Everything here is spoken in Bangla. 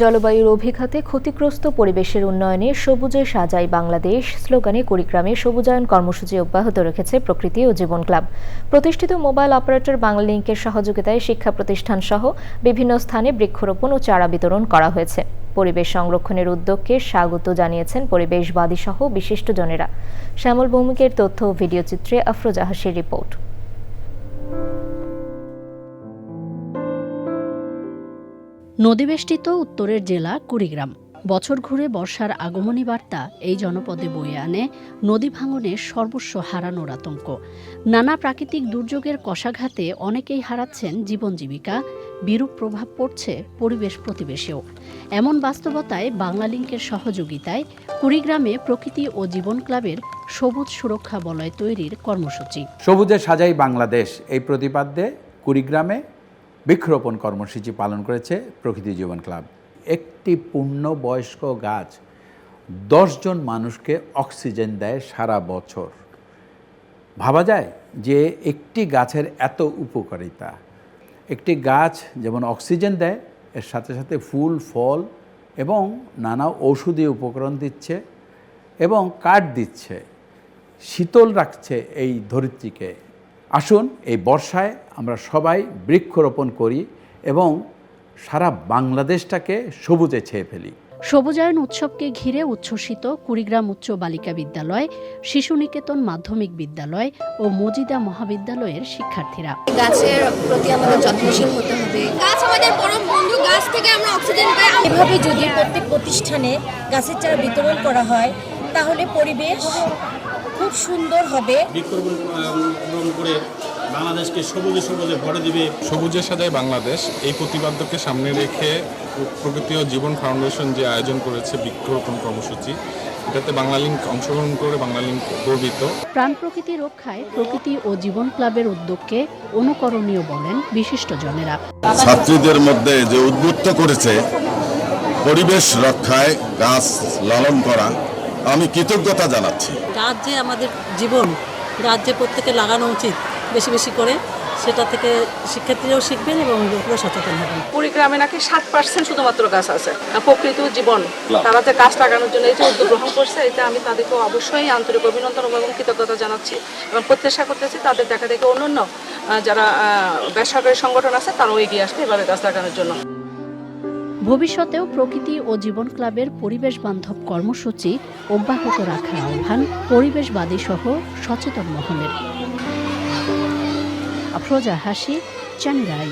জলবায়ুর অভিঘাতে ক্ষতিগ্রস্ত পরিবেশের উন্নয়নে সবুজে সাজাই বাংলাদেশ। স্লোগানে কুড়িগ্রামে সবুজায়ন কর্মসূচি অব্যাহত রেখেছে প্রকৃতি ও জীবন ক্লাব। প্রতিষ্ঠিত মোবাইল অপারেটর বাংলালিংকের সহযোগিতায় শিক্ষা প্রতিষ্ঠান সহ বিভিন্ন স্থানে বৃক্ষরোপণ ও চারা বিতরণ করা হয়েছে। পরিবেশ সংরক্ষণের উদ্যোগকে স্বাগত জানিয়েছেন পরিবেশবাদী সহ বিশিষ্টজনেরা। শ্যামল ভৌমিকের তথ্য ও ভিডিওচিত্রে আফরোজাহাসের রিপোর্ট। নদীবেষ্টিত উত্তরের জেলা কুড়িগ্রাম। বছর ঘুরে বর্ষার আগমনী বার্তা এই জনপদে বয়ে আনে নদী ভাঙনের সর্বস্ব হারানোর আতঙ্ক। নানা প্রাকৃতিক দুর্যোগের কষাঘাতে অনেকেই হারাচ্ছেন জীবন জীবিকা, বিরূপ প্রভাব পড়ছে পরিবেশ প্রতিবেশেও। এমন বাস্তবতায় বাংলালিংকের সহযোগিতায় কুড়িগ্রামে প্রকৃতি ও জীবন ক্লাবের সবুজ সুরক্ষা বলয় তৈরির কর্মসূচি। সবুজে সাজাই বাংলাদেশ, এই প্রতিপাদ্যে কুড়িগ্রামে বৃক্ষরোপণ কর্মসূচি পালন করেছে প্রকৃতি জীবন ক্লাব। একটি পূর্ণবয়স্ক গাছ দশজন মানুষকে অক্সিজেন দেয় সারা বছর। ভাবা যায় যে একটি গাছের এত উপকারিতা। একটি গাছ যেমন অক্সিজেন দেয়, এর সাথে সাথে ফুল, ফল এবং নানা ঔষধি উপকরণ দিচ্ছে এবং কাঠ দিচ্ছে। শীতল রাখছে এই ধরিত্রীকে। আসুন এই বর্ষায় আমরা সবাই বৃক্ষরোপণ করি এবং সারা বাংলাদেশটাকে সবুজে ছেয়ে ফেলি। সবুজায়ন উৎসবকে ঘিরে উচ্ছ্বসিত কুড়িগ্রাম উচ্চ বালিকা বিদ্যালয় শিশু নিকেতন মাধ্যমিক বিদ্যালয় ও মজিদা মহাবিদ্যালয়ের শিক্ষার্থীরা। গাছের প্রতি আমাদের যত্নশীল হতে হবে। গাছ আমাদের পরম বন্ধু। গাছ থেকে আমরা অক্সিজেন পাই। এভাবে যদি প্রত্যেক প্রতিষ্ঠানে গাছের চারা বিতরণ করা হয় তাহলে পরিবেশ খুব সুন্দর হবে। বৃক্ষরোপণ করে বাংলাদেশকে সবুজে সবুজে ভরে দিবে। সবুজে সাজায় বাংলাদেশ এই প্রতিপাদ্যকে সামনে রেখে প্রকৃতি ও জীবন ফাউন্ডেশন যে আয়োজন করেছে বৃক্ষরোপণ কর্মসূচি এটাতে বাংলালিংক অংশগ্রহণ করে বাংলালিংক গর্বিত। প্রাণ প্রকৃতি রক্ষায় প্রকৃতি ও জীবন ক্লাবের উদ্যোগকে অনুকরণীয় বলেন বিশিষ্ট বিশিষ্টজনেরা। ছাত্রীদের মধ্যে যে উদ্বুদ্ধ করেছে পরিবেশ রক্ষায় গাছ লালন করা আমি কৃতজ্ঞতা জানাচ্ছি। গাছ যে আমাদের জীবন গাছ যে প্রত্যেকে লাগানো উচিত বেশি বেশি করে। সেটা থেকে শিক্ষার্থীরাও শিখবেন এবং অভিভাবকরাও সচেতন হবেন। কুড়িগ্রামে নাকি সাত পার্সেন্ট শুধুমাত্র গাছ আছে। প্রকৃতি জীবন তারা যে গাছ লাগানোর জন্য এই যে উদ্যোগ গ্রহণ করছে এটা আমি তাদেরকে অবশ্যই আন্তরিক অভিনন্দন এবং কৃতজ্ঞতা জানাচ্ছি এবং প্রত্যাশা করতেছি তাদের দেখা দেখে অন্যান্য যারা বেসরকারি সংগঠন আছে তারাও এগিয়ে আসবে এভাবে গাছ লাগানোর জন্য। ভবিষ্যতেও প্রকৃতি ও জীবন ক্লাবের পরিবেশ বান্ধব কর্মসূচি অব্যাহত রাখার আহ্বান পরিবেশবাদী সহ সচেতন মহলের। আফরোজা হাসি চ্যাংরাই